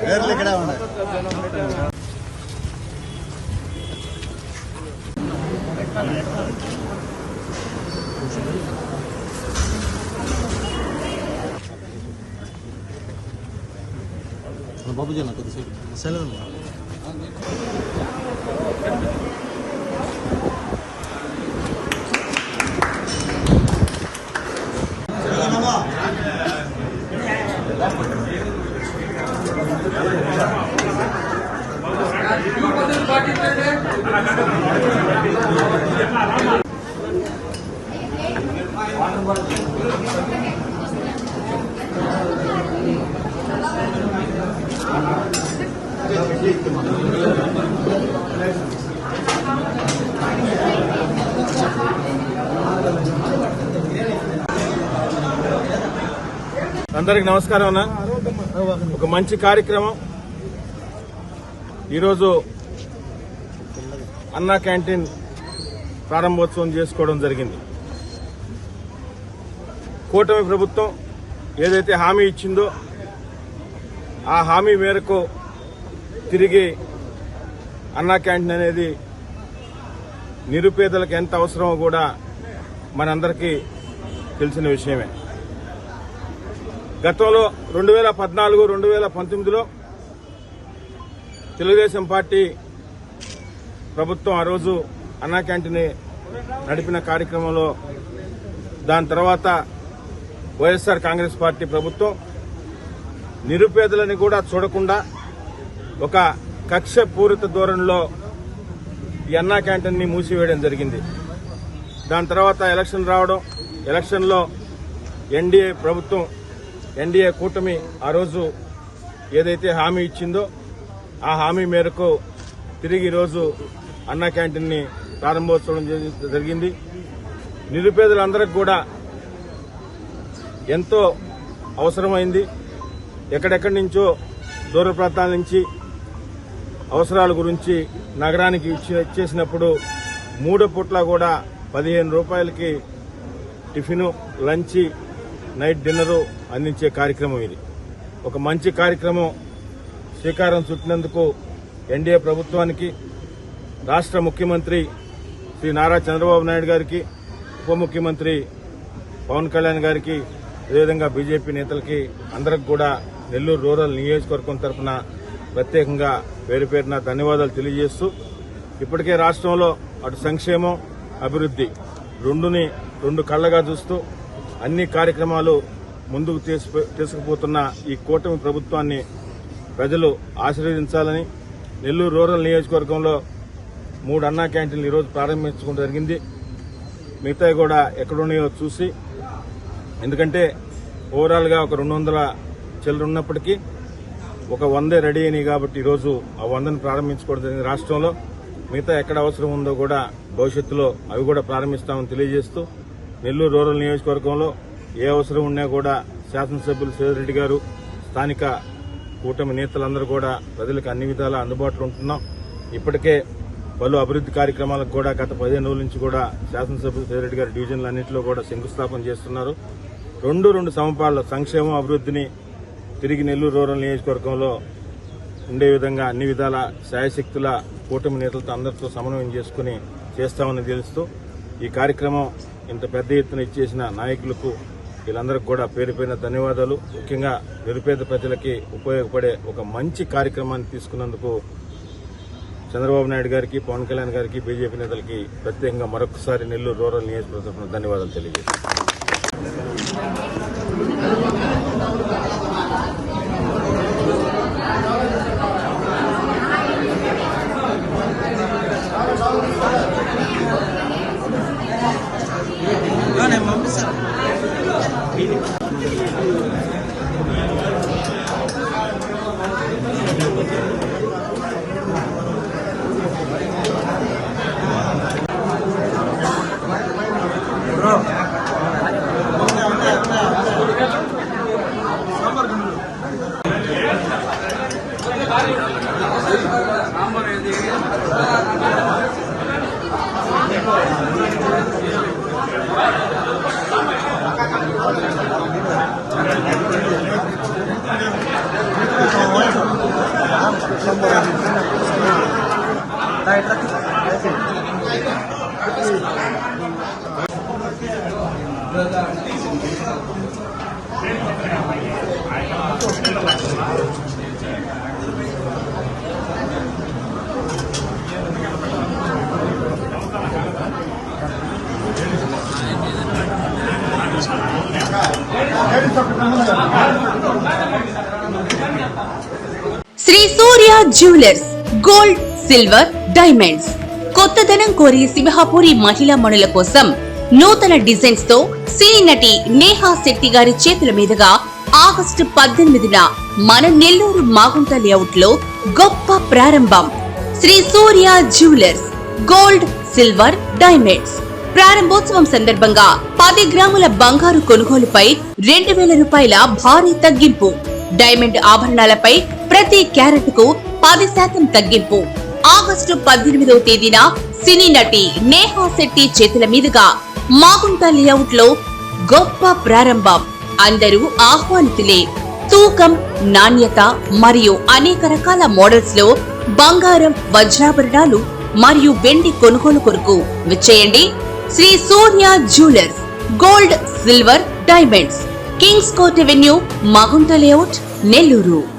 పేర్లు ఇక్కడ ఉన్నాయి బాబుజీ నాకు కొద్దిసేపు సెలవు అందరికి నమస్కారం అన్న. ఒక మంచి కార్యక్రమం. ఈరోజు అన్నా క్యాంటీన్ ప్రారంభోత్సవం చేసుకోవడం జరిగింది. కూటమి ప్రభుత్వం ఏదైతే హామీ ఇచ్చిందో ఆ హామీ మేరకు తిరిగి అన్నా క్యాంటీన్ అనేది నిరుపేదలకు ఎంత అవసరమో కూడా మనందరికీ తెలిసిన విషయమే. గతంలో రెండు వేల పద్నాలుగు రెండు వేల పంతొమ్మిదిలో తెలుగుదేశం పార్టీ ప్రభుత్వం ఆ రోజు అన్నా క్యాంటీన్ నడిపిన కార్యక్రమంలో దాని తర్వాత వైఎస్ఆర్ కాంగ్రెస్ పార్టీ ప్రభుత్వం నిరుపేదలని కూడా చూడకుండా ఒక కక్ష పూరిత ధోరణిలో ఈ అన్నా క్యాంటీన్ని మూసివేయడం జరిగింది. దాని తర్వాత ఎలక్షన్ రావడం ఎలక్షన్లో ఎన్డీఏ ప్రభుత్వం ఎన్డీఏ కూటమి ఆ రోజు ఏదైతే హామీ ఇచ్చిందో ఆ హామీ మేరకు తిరిగి ఈరోజు అన్నా క్యాంటీన్ని ప్రారంభోత్సవం జరిగింది. నిరుపేదలందరికి కూడా ఎంతో అవసరమైంది. ఎక్కడెక్కడి నుంచో దూర ప్రాంతాల నుంచి అవసరాల గురించి నగరానికి ఇచ్చి ఇచ్చేసినప్పుడు మూడు పూట్ల కూడా పదిహేను రూపాయలకి టిఫిను లంచ్ నైట్ డిన్నరు అందించే కార్యక్రమం ఇది. ఒక మంచి కార్యక్రమం శ్రీకారం చుట్టినందుకు ఎన్డీఏ ప్రభుత్వానికి రాష్ట్ర ముఖ్యమంత్రి శ్రీ నారా చంద్రబాబు నాయుడు గారికి ఉప ముఖ్యమంత్రి పవన్ కళ్యాణ్ గారికి అదేవిధంగా బీజేపీ నేతలకి అందరికి కూడా నెల్లూరు రూరల్ నియోజకవర్గం తరఫున ప్రత్యేకంగా పేరు పేరున ధన్యవాదాలు తెలియజేస్తూ ఇప్పటికే రాష్ట్రంలో అటు సంక్షేమం అభివృద్ది రెండుని రెండు కళ్ళగా చూస్తూ అన్ని కార్యక్రమాలు ముందుకు తీసుకు- తీసుకుపోతున్న ఈ కూటమి ప్రభుత్వాన్ని ప్రజలు ఆశీర్వదించాలని నెల్లూరు రూరల్ నియోజకవర్గంలో మూడు అన్నా క్యాంటీన్లు ఈరోజు ప్రారంభించుకోవడం జరిగింది. మిగతా కూడా ఎక్కడున్నాయో చూసి ఎందుకంటే ఓవరాల్గా ఒక రెండు వందల చిల్లర ఉన్నప్పటికీ ఒక వందే రెడీ అయినాయి కాబట్టి ఈరోజు ఆ వందను ప్రారంభించుకోవడం జరిగింది రాష్ట్రంలో. మిగతా ఎక్కడ అవసరం ఉందో కూడా భవిష్యత్తులో అవి కూడా ప్రారంభిస్తామని తెలియజేస్తూ నెల్లూరు రూరల్ నియోజకవర్గంలో ఏ అవసరం ఉన్నా కూడా శాసనసభ్యులు సేదరెడ్డి గారు స్థానిక కూటమి నేతలందరూ కూడా ప్రజలకు అన్ని విధాలా అందుబాటులో ఉంటున్నాం. ఇప్పటికే పలు అభివృద్ధి కార్యక్రమాలకు కూడా గత పదిహేను రోజుల నుంచి కూడా శాసనసభ్యులు సేదరెడ్డి గారు డివిజన్లు అన్నింటిలో కూడా శంకుస్థాపన చేస్తున్నారు. రెండు రెండు సమపాళ్ళ సంక్షేమం అభివృద్ధిని తిరిగి నెల్లూరు రూరల్ నియోజకవర్గంలో ఉండే విధంగా అన్ని విధాల శాయశక్తుల కూటమి నేతలతో అందరితో సమన్వయం చేసుకుని చేస్తామని తెలుస్తూ ఈ కార్యక్రమం ఇంత పెద్ద ఎత్తున ఇచ్చేసిన నాయకులకు వీళ్ళందరికీ కూడా పేరు పైన ధన్యవాదాలు. ముఖ్యంగా నిరుపేద ప్రజలకి ఉపయోగపడే ఒక మంచి కార్యక్రమాన్ని తీసుకున్నందుకు చంద్రబాబు నాయుడు గారికి పవన్ కళ్యాణ్ గారికి బీజేపీ నేతలకి ప్రత్యేకంగా మరొకసారి నెల్లూరు రూరల్ నియోజకవర్గం ధన్యవాదాలు తెలియజేస్తాను Shri Surya jewellers gold silver diamonds కొత్తదనం కోరి సింహాపూరి మహిళా మణుల కోసం నూతన డిజైన్స్తో సినీ నటి నేహా శెట్టి గారి చేతుల మీదుగా ఆగస్టు పద్దెనిమిదిన మన నెల్లూరు మాగుంట లేఅవుట్లో గొప్ప ప్రారంభం. Shri Surya jewellers gold silver diamonds. ప్రారంభోత్సవం సందర్భంగా పది గ్రాముల బంగారు కొనుగోలుపై రెండు వేల రూపాయల భారీ తగ్గింపు. డైమండ్ ఆభరణాలపై ప్రతి క్యారెట్కు పది శాతం తగ్గింపు. ఆగస్టు పద్దెనిమిదవ తేదీన సినీ నటి నేహా శెట్టి చేతుల మీదుగా మాగుంట లేఅవుట్లో గొప్ప ప్రారంభం. అందరూ ఆహ్వానితులే. తూకం నాణ్యత మరియు అనేక రకాల మోడల్స్లో బంగారం వజ్రాభరణాలు మరియు వెండి కొనుగోలు కొరకు విచ్చేయండి. Shri Surya jewellers gold silver diamonds. Kings court avenue Magunta layout Nellore.